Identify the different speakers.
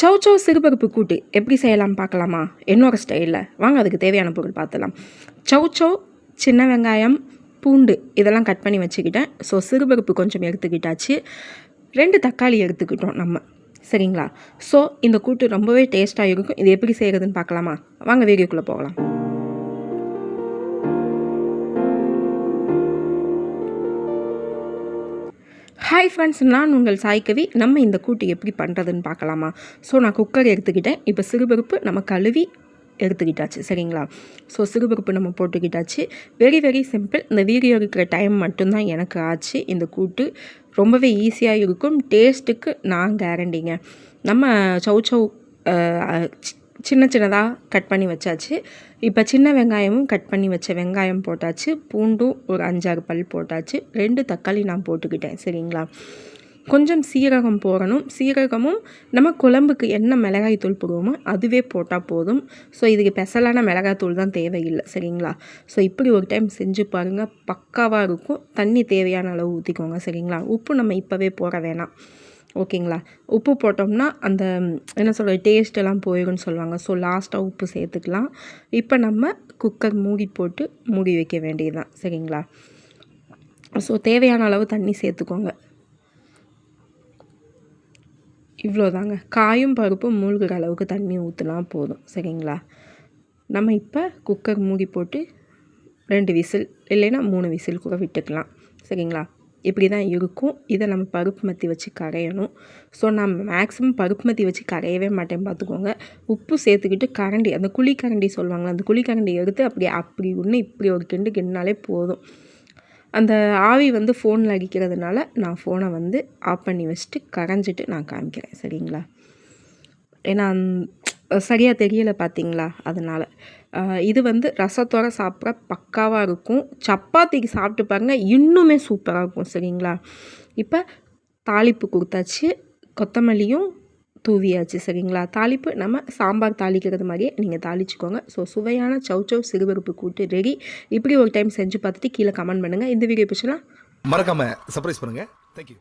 Speaker 1: சௌ சௌ சிறுபருப்பு கூட்டு எப்படி செய்யலாம் பார்க்கலாமா? என்னோட ஸ்டைலில் வாங்க அதுக்கு தேவையான பொருள் பார்த்துலாம் சௌ சௌ சின்ன வெங்காயம் பூண்டு இதெல்லாம் கட் பண்ணி வச்சுக்கிட்டேன். ஸோ சிறுபருப்பு கொஞ்சம் எடுத்துக்கிட்டாச்சு. ரெண்டு தக்காளி எடுத்துக்கிட்டோம் நம்ம. சரிங்களா? ஸோ இந்த கூட்டு ரொம்பவே டேஸ்ட்டாக இருக்கும். இது எப்படி செய்கிறதுன்னு பார்க்கலாமா? வாங்க வீடியோக்குள்ளே போகலாம். ஹாய் ஃப்ரெண்ட்ஸ் நான் உங்கள் சாய்க்கவி நம்ம இந்த கூட்டு எப்படி பண்ணுறதுன்னு பார்க்கலாமா? ஸோ நான் குக்கர் எடுத்துக்கிட்டேன். இப்போ சிறுபருப்பு நம்ம கழுவி எடுத்துக்கிட்டாச்சு சரிங்களா? ஸோ சிறுபருப்பு நம்ம போட்டுக்கிட்டாச்சு. வெரி வெரி சிம்பிள் இந்த வீடியோ இருக்கிற டைம் மட்டும்தான் எனக்கு ஆச்சு. இந்த கூட்டு ரொம்பவே ஈஸியாக இருக்கும். டேஸ்ட்டுக்கு நான் கேரண்டிங்க நம்ம சௌ சௌ சின்ன சின்னதாக கட் பண்ணி வச்சாச்சு. இப்போ சின்ன வெங்காயமும் கட் பண்ணி வச்ச வெங்காயம் போட்டாச்சு. பூண்டும் ஒரு அஞ்சாறு பல் போட்டாச்சு. ரெண்டு தக்காளி நான் போட்டுக்கிட்டேன் சரிங்களா? கொஞ்சம் சீரகம் போடணும். சீரகமும் நம்ம குழம்புக்கு என்ன மிளகாய் தூள் போடுவோமோ அதுவே போட்டால் போதும். ஸோ இதுக்கு ஸ்பெஷலான மிளகாய் தூள் தான் தேவையில்லை சரிங்களா? ஸோ இப்படி ஒரு டைம் செஞ்சு பாருங்கள் பக்காவாக இருக்கும். தண்ணி தேவையான அளவு ஊற்றிக்கோங்க சரிங்களா? உப்பு நம்ம இப்போவே போட வேணாம். ஓகேங்களா? உப்பு போட்டோம்னா அந்த என்ன சொல்கிற டேஸ்ட்டெல்லாம் போயிடும்னு சொல்லுவாங்க. ஸோ லாஸ்ட்டாக உப்பு சேர்த்துக்கலாம். இப்போ நம்ம குக்கர் மூடி போட்டு மூடி வைக்க வேண்டியதுதான். சரிங்களா? ஸோ தேவையான அளவு தண்ணி சேர்த்துக்கோங்க. இவ்வளோதாங்க காயும் பருப்பும் மூழ்கிற அளவுக்கு தண்ணி ஊற்றினா போதும். சரிங்களா? நம்ம இப்போ குக்கர் மூடி போட்டு ரெண்டு விசில் இல்லைன்னா மூணு விசில் கூட விட்டுக்கலாம். சரிங்களா? இப்படி தான் இருக்கும். இதை நம்ம பருப்பு மத்தி வச்சு கரையணும். ஸோ நான் மேக்ஸிமம் பருப்பு மத்தி வச்சு கரையவே மாட்டேன் பார்த்துக்கோங்க. உப்பு சேர்த்துக்கிட்டு கரண்டி அந்த குழி கரண்டி சொல்லுவாங்களே அந்த குழி கரண்டி எடுத்து அப்படி அப்படி ஒன்று இப்படி ஒரு கிண்டு கிண்டினாலே போதும். அந்த ஆவி வந்து ஃபோனில் அடிக்கிறதுனால நான் ஃபோனை வந்து ஆஃப் பண்ணி வச்சுட்டு கரைஞ்சிட்டு நான் காமிக்கிறேன். சரிங்களா? ஏன்னா சரியாக தெரியலை பார்த்தீங்களா அதனால். இது வந்து ரசத்தோட சாப்பிட பக்காவாக இருக்கும். சப்பாத்திக்கு சாப்பிட்டு பாருங்கள் இன்னுமே சூப்பராக இருக்கும் சரிங்களா? இப்போ தாளிப்பு கொடுத்தாச்சு கொத்தமல்லியும் தூவியாச்சு சரிங்களா? தாளிப்பு நம்ம சாம்பார் தாளிக்கிறது மாதிரியே நீங்கள் தாளிச்சுக்கோங்க. ஸோ சுவையான சௌச்சௌ சிறுபருப்பு கூட்டு ரெடி. இப்படி ஒரு டைம் செஞ்சு பார்த்துட்டு கீழே கமெண்ட் பண்ணுங்கள் இந்த வீடியோ பிடிச்சலாம்
Speaker 2: மறக்காமல் சர்ப்ரைஸ் பண்ணுங்கள் தேங்க்யூ